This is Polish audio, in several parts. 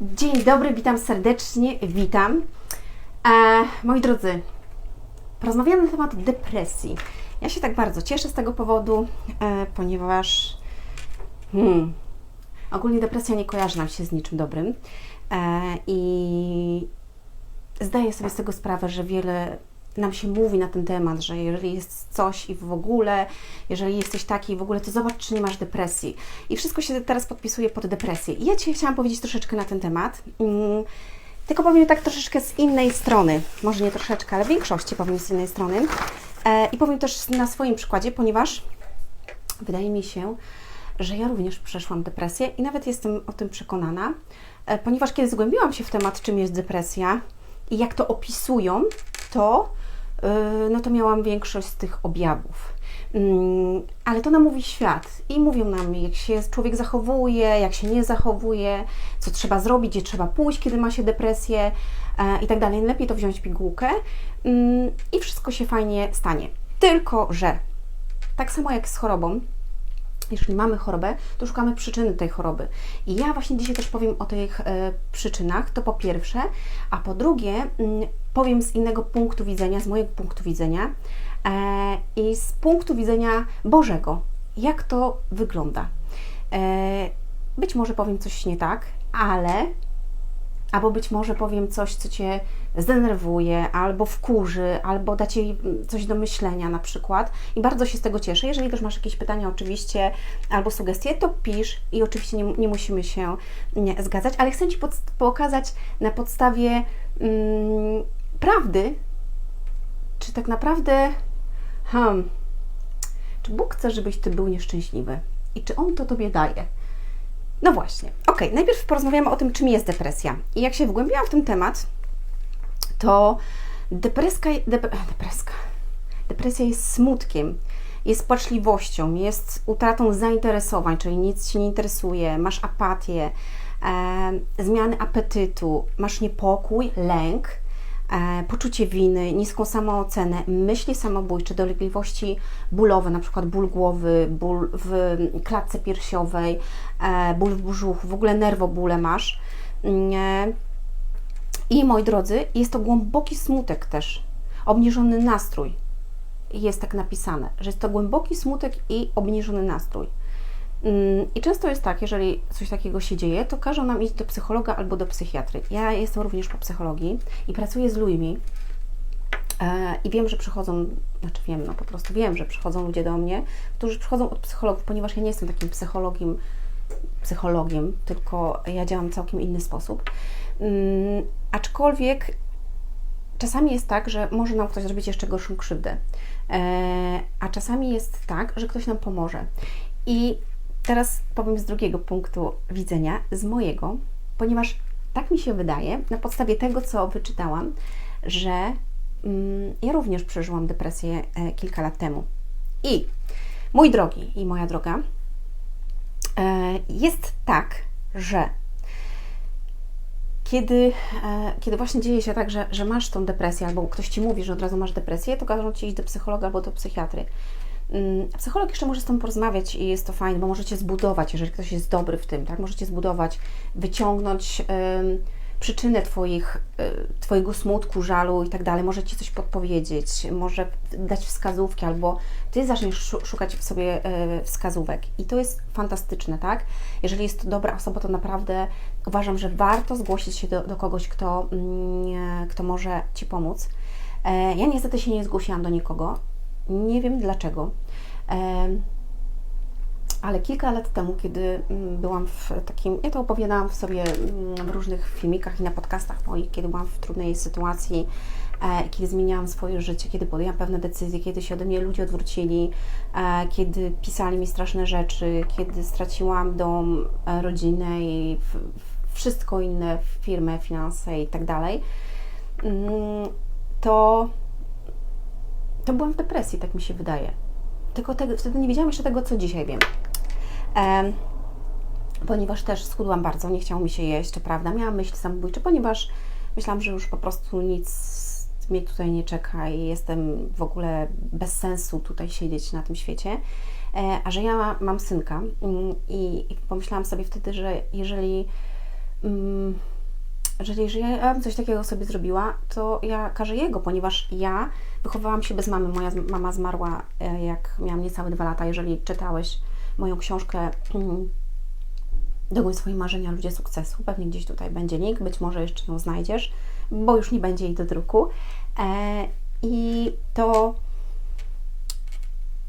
Dzień dobry, witam serdecznie, witam. E, moi drodzy, porozmawiamy na temat depresji. Ja się tak bardzo cieszę z tego powodu, e, ponieważ hmm, ogólnie depresja nie kojarzy nam się z niczym dobrym e, i zdaję sobie z tego sprawę, że wiele nam się mówi na ten temat, że jeżeli jest coś i w ogóle, jeżeli jesteś taki i w ogóle, to zobacz, czy nie masz depresji. I wszystko się teraz podpisuje pod depresję. I ja Ci chciałam powiedzieć troszeczkę na ten temat. Mm, tylko powiem tak troszeczkę z innej strony. Może nie troszeczkę, ale w większości powiem z innej strony. E, I powiem też na swoim przykładzie, ponieważ wydaje mi się, że ja również przeszłam depresję i nawet jestem o tym przekonana, e, ponieważ kiedy zgłębiłam się w temat, czym jest depresja i jak to opisują, to no to miałam większość z tych objawów. Mm, ale to nam mówi świat i mówią nam, jak się człowiek zachowuje, jak się nie zachowuje, co trzeba zrobić, gdzie trzeba pójść, kiedy ma się depresję e, i tak dalej. Lepiej to wziąć pigułkę mm, i wszystko się fajnie stanie. Tylko, że tak samo jak z chorobą, jeżeli mamy chorobę, to szukamy przyczyny tej choroby. I ja właśnie dzisiaj też powiem o tych e, przyczynach, to po pierwsze, a po drugie mm, powiem z innego punktu widzenia, z mojego punktu widzenia e, i z punktu widzenia Bożego, jak to wygląda. E, być może powiem coś nie tak, ale albo być może powiem coś, co Cię zdenerwuje, albo wkurzy, albo da Ci coś do myślenia na przykład. I bardzo się z tego cieszę. Jeżeli też masz jakieś pytania oczywiście, albo sugestie, to pisz i oczywiście nie, nie musimy się nie, zgadzać, ale chcę Ci pokazać na podstawie mm, prawdy, czy tak naprawdę hmm, czy Bóg chce, żebyś Ty był nieszczęśliwy i czy On to Tobie daje. No właśnie. Ok, najpierw porozmawiamy o tym, czym jest depresja. I jak się wgłębiłam w ten temat, to depreska, dep, depreska, depresja jest smutkiem, jest płaczliwością, jest utratą zainteresowań, czyli nic Cię nie interesuje, masz apatię, e, zmiany apetytu, masz niepokój, lęk, poczucie winy, niską samoocenę, myśli samobójcze, dolegliwości bólowe, na przykład ból głowy, ból w klatce piersiowej, e, ból w brzuchu, w ogóle nerwobóle masz. Mm, e, I moi drodzy, jest to głęboki smutek też, obniżony nastrój. Jest tak napisane, że jest to głęboki smutek i obniżony nastrój. Mm, I często jest tak, jeżeli coś takiego się dzieje, to każą nam iść do psychologa albo do psychiatry. Ja jestem również po psychologii i pracuję z ludźmi e, i wiem, że przychodzą, znaczy wiem, no po prostu wiem, że przychodzą ludzie do mnie, którzy przychodzą od psychologów, ponieważ ja nie jestem takim psychologiem, psychologiem, tylko ja działam w całkiem inny sposób. Um, aczkolwiek czasami jest tak, że może nam ktoś zrobić jeszcze gorszą krzywdę, e, a czasami jest tak, że ktoś nam pomoże. I Teraz powiem z drugiego punktu widzenia, z mojego, ponieważ tak mi się wydaje, na podstawie tego, co wyczytałam, że mm, ja również przeżyłam depresję e, kilka lat temu. I mój drogi i moja droga, e, jest tak, że kiedy, e, kiedy właśnie dzieje się tak, że, że masz tą depresję, albo ktoś ci mówi, że od razu masz depresję, to każą ci iść do psychologa albo do psychiatry. Mm, psycholog jeszcze może z tym porozmawiać i jest to fajne, bo możecie zbudować, jeżeli ktoś jest dobry w tym, tak, możecie zbudować, wyciągnąć przyczynę twoich, y, Twojego smutku, żalu i tak dalej, może Ci coś podpowiedzieć, może dać wskazówki, albo Ty zaczniesz szukać w sobie y, wskazówek. I to jest fantastyczne, tak? Jeżeli jest to dobra osoba, to naprawdę uważam, że warto zgłosić się do, do kogoś, kto, mm, kto może Ci pomóc. E, ja niestety się nie zgłosiłam do nikogo, nie wiem dlaczego, ale kilka lat temu, kiedy mm, byłam w takim, ja to opowiadałam w sobie mm, w różnych filmikach i na podcastach moich, kiedy byłam w trudnej sytuacji, e, kiedy zmieniałam swoje życie, kiedy podjęłam pewne decyzje, kiedy się ode mnie ludzie odwrócili, e, kiedy pisali mi straszne rzeczy, kiedy straciłam dom, e, rodzinę i wszystko inne, firmę, finanse i tak dalej, mm, to to byłam w depresji, tak mi się wydaje. Tylko te, wtedy nie wiedziałam jeszcze tego, co dzisiaj wiem. E, ponieważ też schudłam bardzo, nie chciało mi się jeść, prawda. Miałam myśli samobójcze, ponieważ myślałam, że już po prostu nic mnie tutaj nie czeka i jestem w ogóle bez sensu tutaj siedzieć na tym świecie. E, a że ja mam synka mm, i, i pomyślałam sobie wtedy, że jeżeli mm, że jeżeli ja bym coś takiego sobie zrobiła, to ja każę jego, ponieważ ja wychowałam się bez mamy. Moja mama zmarła, e, jak miałam niecałe dwa lata. Jeżeli czytałeś moją książkę mm, Dogoń swoje marzenia, ludzie sukcesu, pewnie gdzieś tutaj będzie link, być może jeszcze ją znajdziesz, bo już nie będzie jej do druku. E, I to,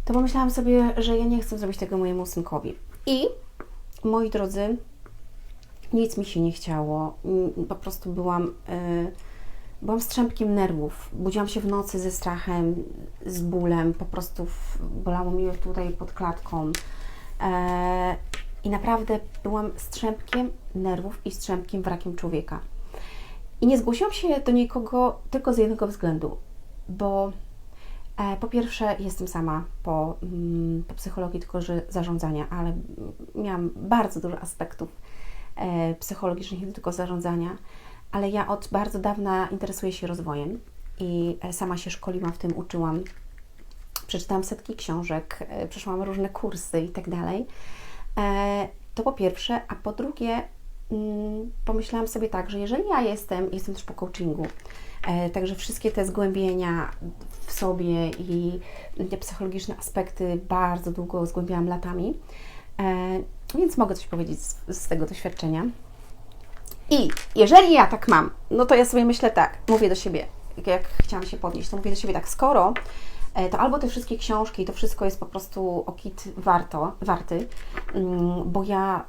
to pomyślałam sobie, że ja nie chcę zrobić tego mojemu synkowi. I moi drodzy, nic mi się nie chciało. Mm, Po prostu byłam, y, byłam strzępkiem nerwów. Budziłam się w nocy ze strachem, z bólem, po prostu bolało mi tutaj pod klatką. E, I naprawdę byłam strzępkiem nerwów i strzępkiem wrakiem człowieka. I nie zgłosiłam się do nikogo tylko z jednego względu, bo e, po pierwsze jestem sama po, mm, po psychologii tylko że zarządzania, ale mm, miałam bardzo dużo aspektów psychologicznych, nie tylko zarządzania, ale ja od bardzo dawna interesuję się rozwojem i e, sama się szkoliłam w tym, uczyłam. Przeczytałam setki książek, e, przeszłam różne kursy i tak dalej. E, To po pierwsze, a po drugie, mm, pomyślałam sobie tak, że jeżeli ja jestem, jestem też po coachingu, e, także wszystkie te zgłębienia w sobie i te psychologiczne aspekty bardzo długo zgłębiałam latami, e, więc mogę coś powiedzieć z, z tego doświadczenia. I jeżeli ja tak mam, no to ja sobie myślę tak, mówię do siebie, jak- chciałam się podnieść, to mówię do siebie tak, skoro e, to albo te wszystkie książki, to wszystko jest po prostu o kit warto, warty, mm, bo ja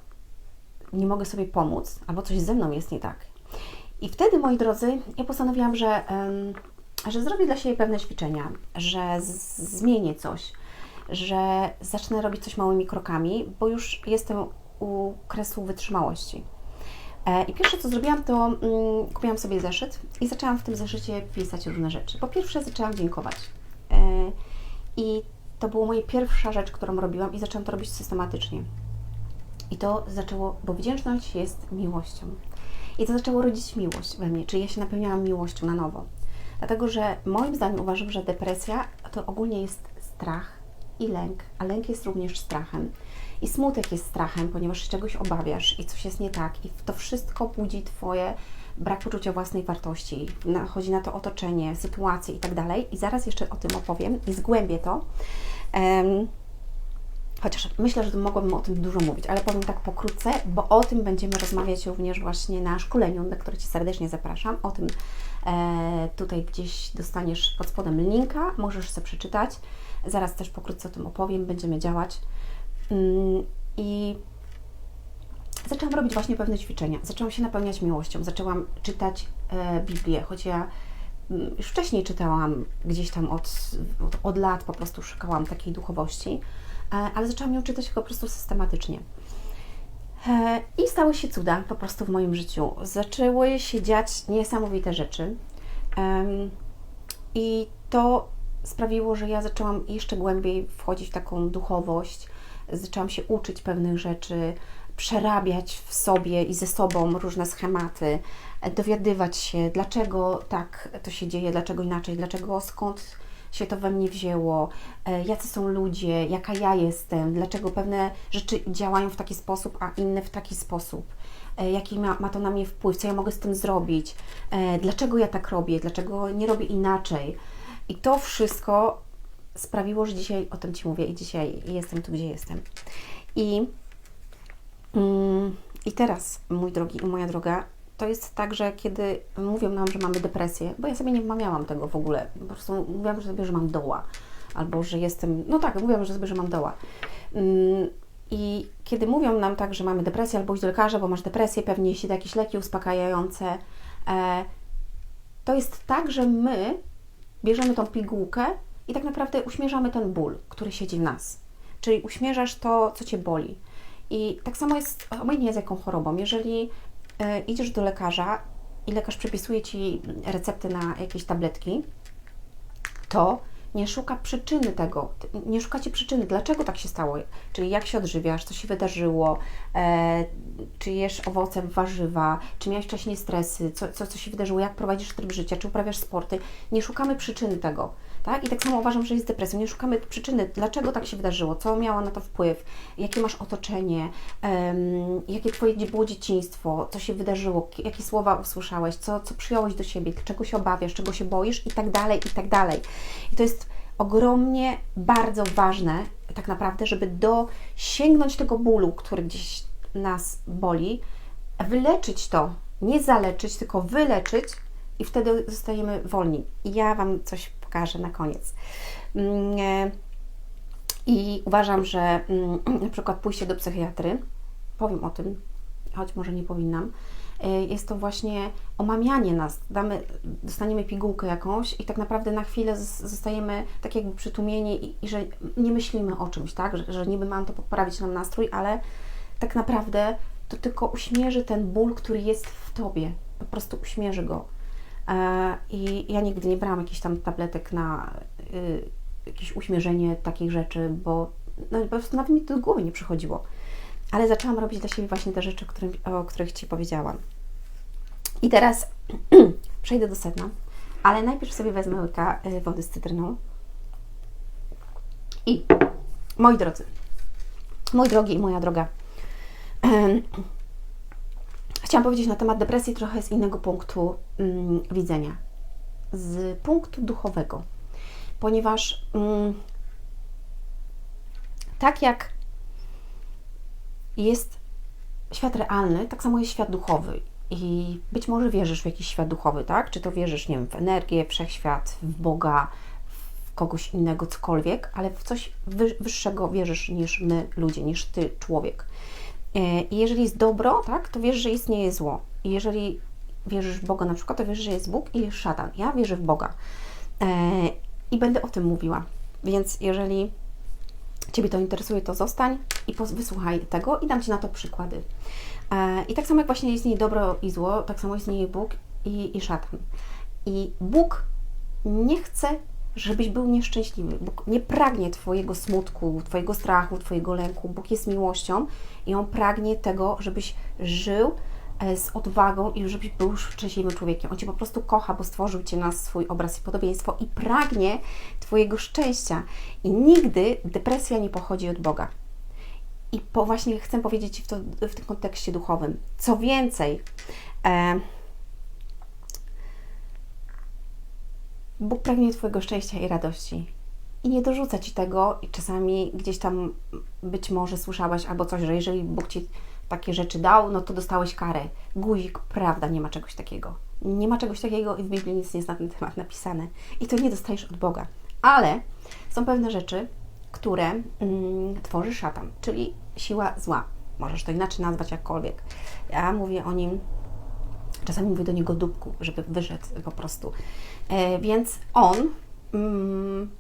nie mogę sobie pomóc, albo coś ze mną jest nie tak. I wtedy, moi drodzy, ja postanowiłam, że, że zrobię dla siebie pewne ćwiczenia, że zmienię coś, że zacznę robić coś małymi krokami, bo już jestem u kresu wytrzymałości. E, I pierwsze co zrobiłam, to mm, kupiłam sobie zeszyt i zaczęłam w tym zeszycie pisać różne rzeczy. Po pierwsze zaczęłam dziękować. E, I to była moja pierwsza rzecz, którą robiłam i zaczęłam to robić systematycznie. I to zaczęło, bo wdzięczność jest miłością. I to zaczęło rodzić miłość we mnie, czyli ja się napełniałam miłością na nowo. Dlatego, że moim zdaniem uważam, że depresja to ogólnie jest strach i lęk, a lęk jest również strachem. I smutek jest strachem, ponieważ się czegoś obawiasz i coś jest nie tak, i to wszystko budzi Twoje brak poczucia własnej wartości. Chodzi na to otoczenie, sytuacje i tak dalej. I zaraz jeszcze o tym opowiem i zgłębię to. Em, Chociaż myślę, że mogłabym o tym dużo mówić, ale powiem tak pokrótce, bo o tym będziemy rozmawiać również właśnie na szkoleniu, na które Cię serdecznie zapraszam. O tym e, tutaj gdzieś dostaniesz pod spodem linka, możesz sobie przeczytać. Zaraz też pokrótce o tym opowiem, będziemy działać. Mm, I zaczęłam robić właśnie pewne ćwiczenia. Zaczęłam się napełniać miłością, zaczęłam czytać e, Biblię, choć ja mm, już wcześniej czytałam gdzieś tam od, od, od lat, po prostu szukałam takiej duchowości, e, ale zaczęłam ją czytać po prostu systematycznie. E, I stały się cuda po prostu w moim życiu. Zaczęły się dziać niesamowite rzeczy. I to sprawiło, że ja zaczęłam jeszcze głębiej wchodzić w taką duchowość, zaczęłam się uczyć pewnych rzeczy, przerabiać w sobie i ze sobą różne schematy, dowiadywać się, dlaczego tak to się dzieje, dlaczego inaczej, dlaczego skąd się to we mnie wzięło, e, jacy są ludzie, jaka ja jestem, dlaczego pewne rzeczy działają w taki sposób, a inne w taki sposób, e, jaki ma, ma to na mnie wpływ, co ja mogę z tym zrobić, e, dlaczego ja tak robię, dlaczego nie robię inaczej. I to wszystko sprawiło, że dzisiaj o tym Ci mówię i dzisiaj jestem tu, gdzie jestem. I, mm, i teraz, mój drogi i moja droga, to jest tak, że kiedy mówią nam, że mamy depresję, bo ja sobie nie wmawiałam tego w ogóle, po prostu mówiłam sobie, że mam doła, albo że jestem, no tak, mówiłam że sobie, że mam doła. Mm, I kiedy mówią nam tak, że mamy depresję, albo idź do lekarza, bo masz depresję, pewnie jeśli jakieś leki uspokajające, e, to jest tak, że my bierzemy tą pigułkę i tak naprawdę uśmierzamy ten ból, który siedzi w nas. Czyli uśmierzasz to, co Cię boli. I tak samo jest, obojętnie z jaką chorobą. Jeżeli e, idziesz do lekarza i lekarz przepisuje Ci recepty na jakieś tabletki, to nie szuka przyczyny tego, nie szukacie przyczyny, dlaczego tak się stało, czyli jak się odżywiasz, co się wydarzyło, e, czy jesz owoce, warzywa, czy miałeś wcześniej stresy, co, co, co się wydarzyło, jak prowadzisz tryb życia, czy uprawiasz sporty. Nie szukamy przyczyny tego. Tak? I tak samo uważam, że jest depresją. Nie szukamy przyczyny, dlaczego tak się wydarzyło, co miało na to wpływ, jakie masz otoczenie, um, jakie Twoje było dzieciństwo, co się wydarzyło, jakie słowa usłyszałeś, co, co przyjąłeś do siebie, czego się obawiasz, czego się boisz i tak dalej, i tak dalej. I to jest ogromnie bardzo ważne, tak naprawdę, żeby dosięgnąć tego bólu, który gdzieś nas boli, wyleczyć to, nie zaleczyć, tylko wyleczyć i wtedy zostajemy wolni. I ja Wam coś pokażę na koniec. Mm, e, I uważam, że mm, na przykład pójście do psychiatry, powiem o tym, choć może nie powinnam, e, jest to właśnie omamianie nas. Damy, dostaniemy pigułkę jakąś i tak naprawdę na chwilę zostajemy tak jakby przytłumieni i, i że nie myślimy o czymś, tak? Że, że niby mam to poprawić nam nastrój, ale tak naprawdę to tylko uśmierzy ten ból, który jest w Tobie. Po prostu uśmierzy go. E, I ja nigdy nie brałam jakichś tam tabletek na y, jakieś uśmierzenie takich rzeczy, bo no, po prostu nawet mi to do głowy nie przychodziło. Ale zaczęłam robić dla siebie właśnie te rzeczy, o, których Ci powiedziałam. I teraz przejdę do sedna, ale najpierw sobie wezmę łyka y, wody z cytryną. I moi drodzy, mój drogi i moja droga, chciałam powiedzieć na temat depresji trochę z innego punktu mm, widzenia. Z punktu duchowego. Ponieważ mm, tak jak jest świat realny, tak samo jest świat duchowy. I być może wierzysz w jakiś świat duchowy, tak? Czy to wierzysz, nie wiem, w energię, wszechświat, w Boga, w kogoś innego, cokolwiek, ale w coś wyższego wierzysz niż my, ludzie, niż ty, człowiek. E, I jeżeli jest dobro, tak, to wiesz, że istnieje zło. I jeżeli wierzysz w Boga na przykład, to wiesz, że jest Bóg i jest szatan. Ja wierzę w Boga. E, I będę o tym mówiła. Więc jeżeli Ciebie to interesuje, to zostań i wysłuchaj tego i dam Ci na to przykłady. E, I tak samo jak właśnie istnieje dobro i zło, tak samo istnieje Bóg i, i szatan. I Bóg nie chce żebyś był nieszczęśliwy. Bóg nie pragnie Twojego smutku, Twojego strachu, Twojego lęku. Bóg jest miłością i On pragnie tego, żebyś żył e, z odwagą i żebyś był szczęśliwym człowiekiem. On Cię po prostu kocha, bo stworzył Cię na swój obraz i podobieństwo i pragnie Twojego szczęścia. I nigdy depresja nie pochodzi od Boga. I po, właśnie chcę powiedzieć Ci w, to, w tym kontekście duchowym. Co więcej, e, Bóg pragnie Twojego szczęścia i radości. I nie dorzuca Ci tego, i czasami gdzieś tam być może słyszałaś albo coś, że jeżeli Bóg Ci takie rzeczy dał, no to dostałeś karę. Guzik, prawda, nie ma czegoś takiego. Nie ma czegoś takiego i w Biblii nic nie jest na ten temat napisane. I to nie dostajesz od Boga. Ale są pewne rzeczy, które mm, tworzy szatan, czyli siła zła. Możesz to inaczej nazwać jakkolwiek. Ja mówię o nim Czasami mówię do niego dupku, żeby wyszedł po prostu. E, więc on mm,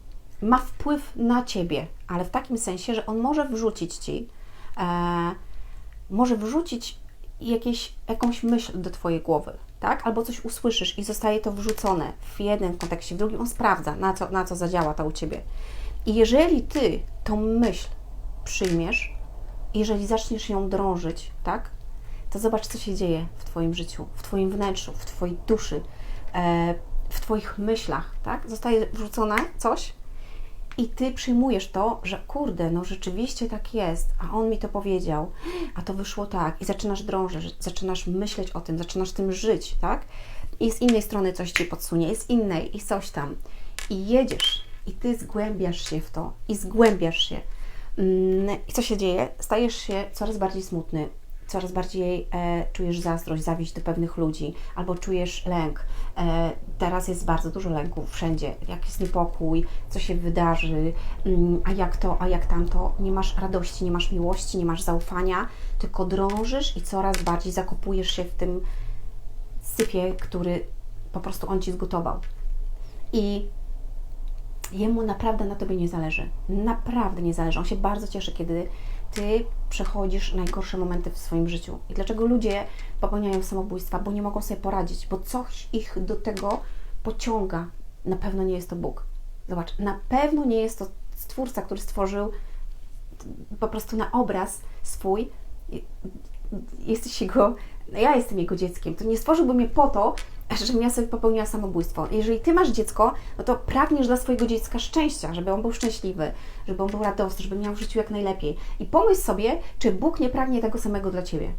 ma wpływ na ciebie, ale w takim sensie, że on może wrzucić ci, e, może wrzucić jakieś, jakąś myśl do twojej głowy, tak? Albo coś usłyszysz i zostaje to wrzucone w jednym kontekście, w drugim on sprawdza, na co, na co zadziała to u ciebie. I jeżeli ty tą myśl przyjmiesz, jeżeli zaczniesz ją drążyć, tak? To zobacz, co się dzieje w Twoim życiu, w Twoim wnętrzu, w Twojej duszy, e, w Twoich myślach, tak? Zostaje wrzucone coś i Ty przyjmujesz to, że kurde, no rzeczywiście tak jest, a On mi to powiedział, a to wyszło tak i zaczynasz drążyć, zaczynasz myśleć o tym, zaczynasz tym żyć, tak? I z innej strony coś Ci podsunie, z innej i coś tam. I jedziesz i Ty zgłębiasz się w to i zgłębiasz się. Mm, I co się dzieje? Stajesz się coraz bardziej smutny, coraz bardziej e, czujesz zazdrość, zawiść do pewnych ludzi, albo czujesz lęk. E, teraz jest bardzo dużo lęków wszędzie. Jak jest niepokój, co się wydarzy, mm, a jak to, a jak tamto. Nie masz radości, nie masz miłości, nie masz zaufania, tylko drążysz i coraz bardziej zakopujesz się w tym sypie, który po prostu on ci zgotował. I jemu naprawdę na tobie nie zależy. Naprawdę nie zależy. On się bardzo cieszy, kiedy ty przechodzisz najgorsze momenty w swoim życiu. I dlaczego ludzie popełniają samobójstwa? Bo nie mogą sobie poradzić, bo coś ich do tego pociąga. Na pewno nie jest to Bóg. Zobacz, na pewno nie jest to stwórca, który stworzył po prostu na obraz swój. Jesteś jego, ja jestem jego dzieckiem. To nie stworzyłby mnie po to, ja sobie popełniła samobójstwo. Jeżeli Ty masz dziecko, no to pragniesz dla swojego dziecka szczęścia, żeby on był szczęśliwy, żeby on był radosny, żeby miał w życiu jak najlepiej. I pomyśl sobie, czy Bóg nie pragnie tego samego dla Ciebie.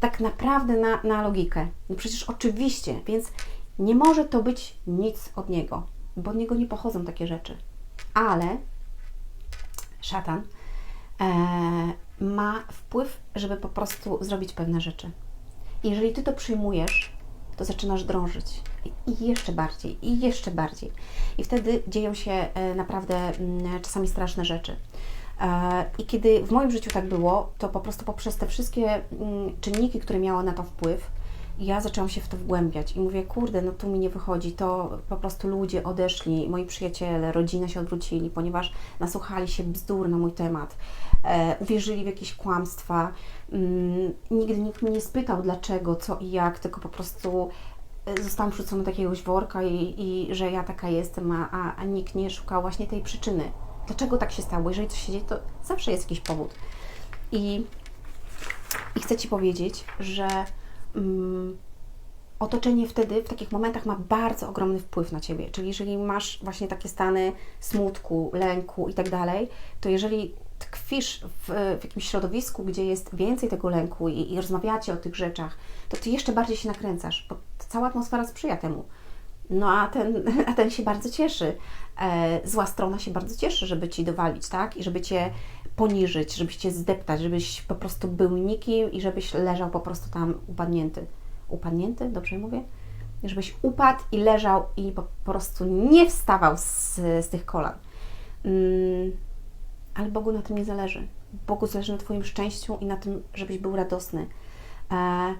Tak naprawdę na, na logikę. No przecież oczywiście, więc nie może to być nic od Niego, bo od Niego nie pochodzą takie rzeczy. Ale szatan e, ma wpływ, żeby po prostu zrobić pewne rzeczy. Jeżeli Ty to przyjmujesz, to zaczynasz drążyć. I jeszcze bardziej, i jeszcze bardziej. I wtedy dzieją się e, naprawdę mm, czasami straszne rzeczy. E, I kiedy w moim życiu tak było, to po prostu poprzez te wszystkie mm, czynniki, które miały na to wpływ, ja zaczęłam się w to wgłębiać i mówię, kurde, no tu mi nie wychodzi, to po prostu ludzie odeszli, moi przyjaciele, rodzina się odwrócili, ponieważ nasłuchali się bzdur na mój temat, e, uwierzyli w jakieś kłamstwa. Mm, nigdy nikt mnie nie spytał dlaczego, co i jak, tylko po prostu e, zostałam wrzucona do jakiegoś worka i, i że ja taka jestem, a, a, nikt nie szukał właśnie tej przyczyny. Dlaczego tak się stało? Jeżeli coś się dzieje, to zawsze jest jakiś powód. I, i chcę Ci powiedzieć, że otoczenie wtedy w takich momentach ma bardzo ogromny wpływ na Ciebie. Czyli jeżeli masz właśnie takie stany smutku, lęku i tak dalej, to jeżeli tkwisz w, w, jakimś środowisku, gdzie jest więcej tego lęku i, i rozmawiacie o tych rzeczach, to Ty jeszcze bardziej się nakręcasz, bo cała atmosfera sprzyja temu. No a ten, a ten się bardzo cieszy. E, zła strona się bardzo cieszy, żeby Ci dowalić, tak? I żeby Cię poniżyć, żebyś Cię zdeptać, żebyś po prostu był nikim i żebyś leżał po prostu tam upadnięty. Upadnięty? Dobrze mówię? Żebyś upadł i leżał i po, prostu nie wstawał z, z tych kolan. Mm, ale Bogu na tym nie zależy. Bogu zależy na Twoim szczęściu i na tym, żebyś był radosny. E,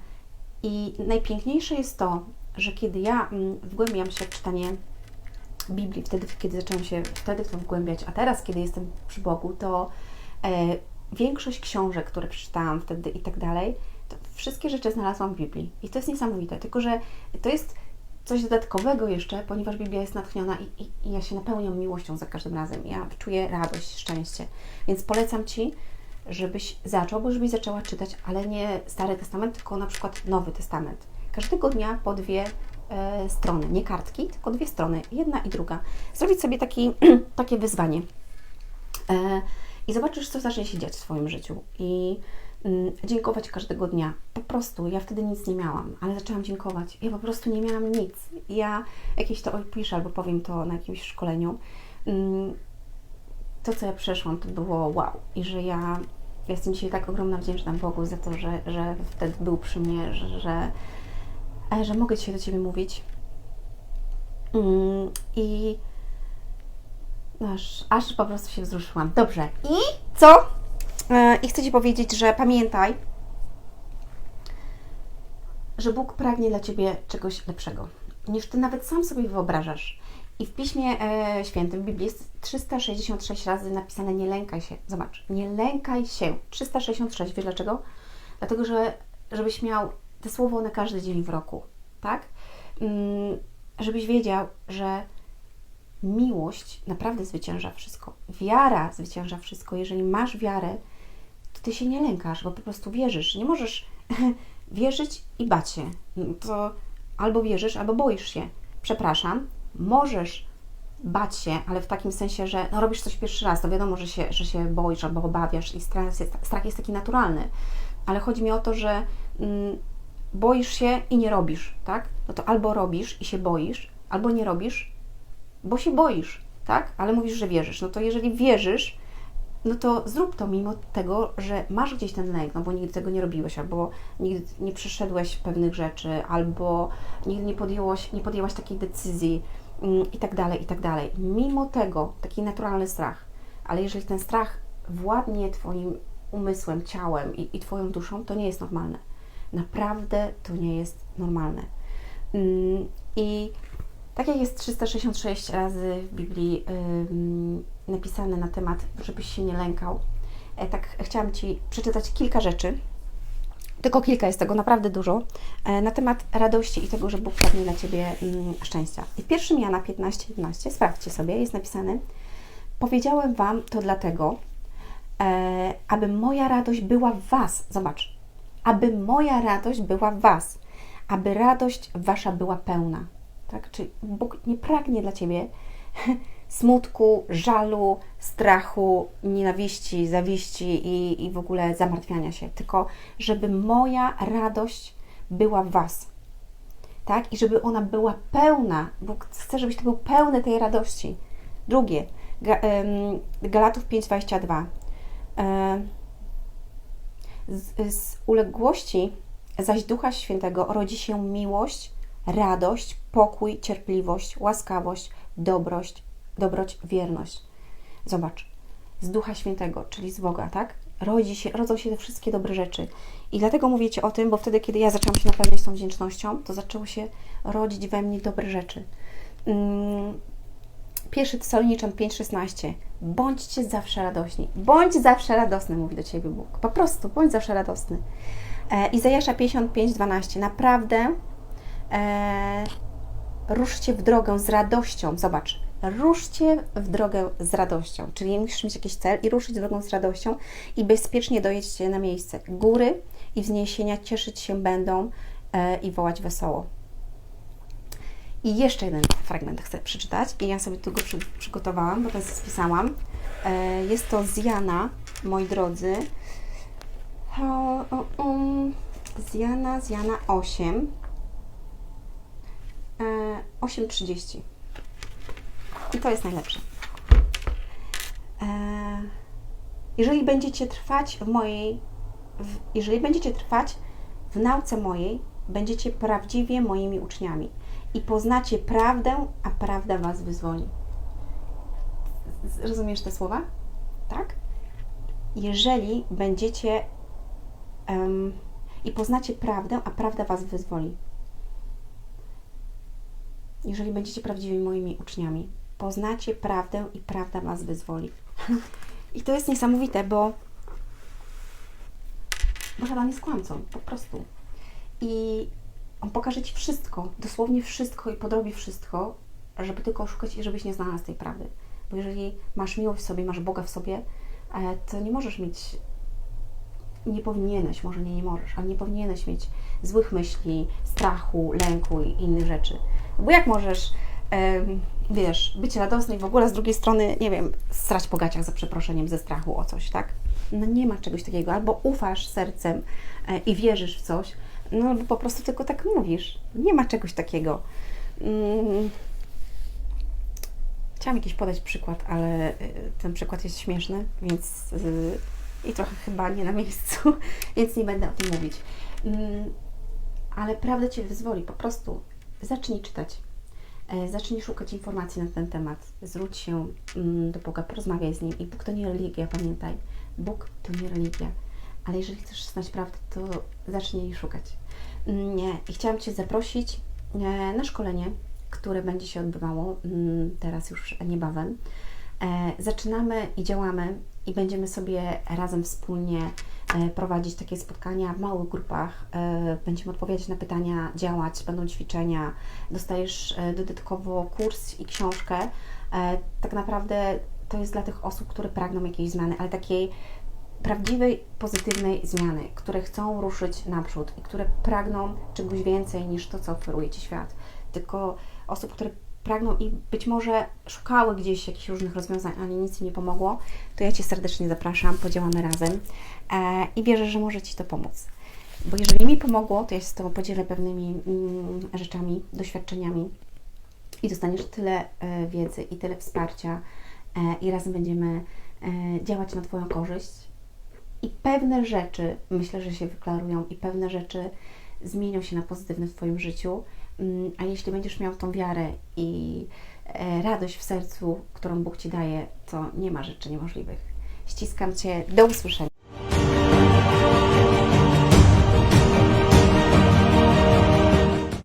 I najpiękniejsze jest to, że kiedy ja mm, wgłębiam się w czytanie Biblii, wtedy, kiedy zaczęłam się wtedy w to wgłębiać, a teraz, kiedy jestem przy Bogu, to większość książek, które przeczytałam wtedy i tak dalej, wszystkie rzeczy znalazłam w Biblii. I to jest niesamowite, tylko że to jest coś dodatkowego jeszcze, ponieważ Biblia jest natchniona i, i, i ja się napełniam miłością za każdym razem. Ja czuję radość, szczęście. Więc polecam Ci, żebyś zaczął, bo żebyś zaczęła czytać, ale nie Stary Testament, tylko na przykład Nowy Testament każdego dnia po dwie e, strony, nie kartki, tylko dwie strony, jedna i druga. Zrobić sobie taki, takie wyzwanie e, i zobaczysz, co zacznie się dziać w swoim życiu. I mm, dziękować każdego dnia. Po prostu, ja wtedy nic nie miałam, ale zaczęłam dziękować. Ja po prostu nie miałam nic. Ja jakieś to opiszę albo powiem to na jakimś szkoleniu. Mm, to, co ja przeszłam, to było wow. I że ja jestem dzisiaj tak ogromna wdzięczna Bogu za to, że, że wtedy był przy mnie, że, że że mogę dzisiaj do Ciebie mówić. Mm, I aż, aż po prostu się wzruszyłam. Dobrze. I co? E, I chcę Ci powiedzieć, że pamiętaj, że Bóg pragnie dla Ciebie czegoś lepszego, niż Ty nawet sam sobie wyobrażasz. I w Piśmie e, Świętym, w Biblii jest 366 razy napisane nie lękaj się. Zobacz, nie lękaj się. 366. Wiesz dlaczego? Dlatego, że żebyś miał te słowo na każdy dzień w roku, tak? Mm, żebyś wiedział, że miłość naprawdę zwycięża wszystko. Wiara zwycięża wszystko. Jeżeli masz wiarę, to ty się nie lękasz, bo po prostu wierzysz. Nie możesz wierzyć i bać się. To albo wierzysz, albo boisz się. Przepraszam, możesz bać się, ale w takim sensie, że no, robisz coś pierwszy raz, to wiadomo, że się, że się boisz albo obawiasz i strach jest, strach jest taki naturalny. Ale chodzi mi o to, że mm, boisz się i nie robisz, tak? No to albo robisz i się boisz, albo nie robisz, bo się boisz, tak? Ale mówisz, że wierzysz. No to jeżeli wierzysz, no to zrób to mimo tego, że masz gdzieś ten lęk, no bo nigdy tego nie robiłeś, albo nigdy nie przeszedłeś pewnych rzeczy, albo nigdy nie podjęłaś, nie podjęłaś takiej decyzji mm, i tak dalej, i tak dalej. Mimo tego, taki naturalny strach, ale jeżeli ten strach władnie Twoim umysłem, ciałem i, i Twoją duszą, to nie jest normalne. Naprawdę to nie jest normalne. Mm, I tak jak jest 366 razy w Biblii napisane na temat, żebyś się nie lękał, e, tak chciałam Ci przeczytać kilka rzeczy, tylko kilka jest tego naprawdę dużo, e, na temat radości i tego, że Bóg pragnie dla Ciebie szczęścia. I w 1 Jana 15:11, sprawdźcie sobie, jest napisane: Powiedziałem Wam to dlatego, e, aby moja radość była w Was. Zobacz, aby moja radość była w Was, aby radość Wasza była pełna. Tak? Czyli Bóg nie pragnie dla Ciebie smutku, żalu, strachu, nienawiści, zawiści i, i w ogóle zamartwiania się, tylko żeby moja radość była w Was. Tak? I żeby ona była pełna. Bóg chce, żebyś to był pełny tej radości. Drugie, Galatów 5,22. E, z, z uległości zaś Ducha Świętego rodzi się miłość, radość, pokój, cierpliwość, łaskawość, dobrość, dobroć, wierność. Zobacz, z Ducha Świętego, czyli z Boga, tak? Rodzi się, rodzą się te wszystkie dobre rzeczy. I dlatego mówię Ci o tym, bo wtedy, kiedy ja zaczęłam się napełniać tą wdzięcznością, to zaczęły się rodzić we mnie dobre rzeczy. Mm, Pierwszy Tesaloniczan 5,16. Bądźcie zawsze radośni. Bądź zawsze radosny, mówi do Ciebie Bóg. Po prostu, bądź zawsze radosny. E, Izajasza 55,12. Naprawdę e, ruszcie w drogę z radością. Zobacz, ruszcie w drogę z radością. Czyli musisz mieć jakiś cel i ruszyć drogą z radością i bezpiecznie dojedźcie na miejsce. Góry i wzniesienia cieszyć się będą e, i wołać wesoło. I jeszcze jeden fragment chcę przeczytać i ja sobie tu go przy, przygotowałam, bo to spisałam. E, jest to z Jana, moi drodzy. O, o, um, z Jana, z Jana 8. E, 8.30. I to jest najlepsze. E, jeżeli będziecie trwać w mojej, w, jeżeli będziecie trwać w nauce mojej, będziecie prawdziwie moimi uczniami i poznacie prawdę, a prawda was wyzwoli. Rozumiesz te słowa? Tak? Jeżeli będziecie em, i poznacie prawdę, a prawda was wyzwoli. Jeżeli będziecie prawdziwymi moimi uczniami, poznacie prawdę i prawda was wyzwoli. I to jest niesamowite, bo bo szatan jest kłamcą, po prostu. I on pokaże Ci wszystko, dosłownie wszystko i podrobi wszystko, żeby tylko oszukać i żebyś nie znalazł tej prawdy. Bo jeżeli masz miłość w sobie, masz Boga w sobie, e, to nie możesz mieć, nie powinieneś, może nie, nie możesz, ale nie powinieneś mieć złych myśli, strachu, lęku i innych rzeczy. Bo jak możesz, wiesz, być radosny i w ogóle z drugiej strony, nie wiem, strać po gaciach za przeproszeniem ze strachu o coś, tak? No nie ma czegoś takiego. Albo ufasz sercem e, i wierzysz w coś, no albo po prostu tylko tak mówisz. Nie ma czegoś takiego. Mm. Chciałam jakiś podać przykład, ale y, ten przykład jest śmieszny, więc y, i trochę chyba nie na miejscu, więc nie będę o tym mówić. Mm, Ale prawda Cię wyzwoli, po prostu zacznij czytać. E, Zacznij szukać informacji na ten temat. Zwróć się mm, do Boga, porozmawiaj z Nim. I Bóg to nie religia, pamiętaj. Bóg to nie religia. Ale jeżeli chcesz znać prawdę, to zacznij jej szukać. Mm. I chciałam Cię zaprosić e, na szkolenie, które będzie się odbywało mm, teraz już niebawem. E, Zaczynamy i działamy i będziemy sobie razem wspólnie prowadzić takie spotkania w małych grupach. E, Będziemy odpowiadać na pytania, działać, będą ćwiczenia. Dostajesz e, dodatkowo kurs i książkę. E, Tak naprawdę to jest dla tych osób, które pragną jakiejś zmiany, ale takiej prawdziwej, pozytywnej zmiany, które chcą ruszyć naprzód i które pragną czegoś więcej niż to, co oferuje Ci świat. Tylko osób, które pragną i być może szukały gdzieś jakichś różnych rozwiązań, ale nic im nie pomogło, to ja Cię serdecznie zapraszam, podziałamy razem e, i wierzę, że może Ci to pomóc. Bo jeżeli mi pomogło, to ja się z Tobą podzielę pewnymi mm, rzeczami, doświadczeniami i dostaniesz tyle e, wiedzy i tyle wsparcia e, i razem będziemy e, działać na Twoją korzyść. I pewne rzeczy myślę, że się wyklarują i pewne rzeczy zmienią się na pozytywne w Twoim życiu. Mm, A jeśli będziesz miał tą wiarę i e, radość w sercu, którą Bóg Ci daje, to nie ma rzeczy niemożliwych. Ściskam Cię. Do usłyszenia.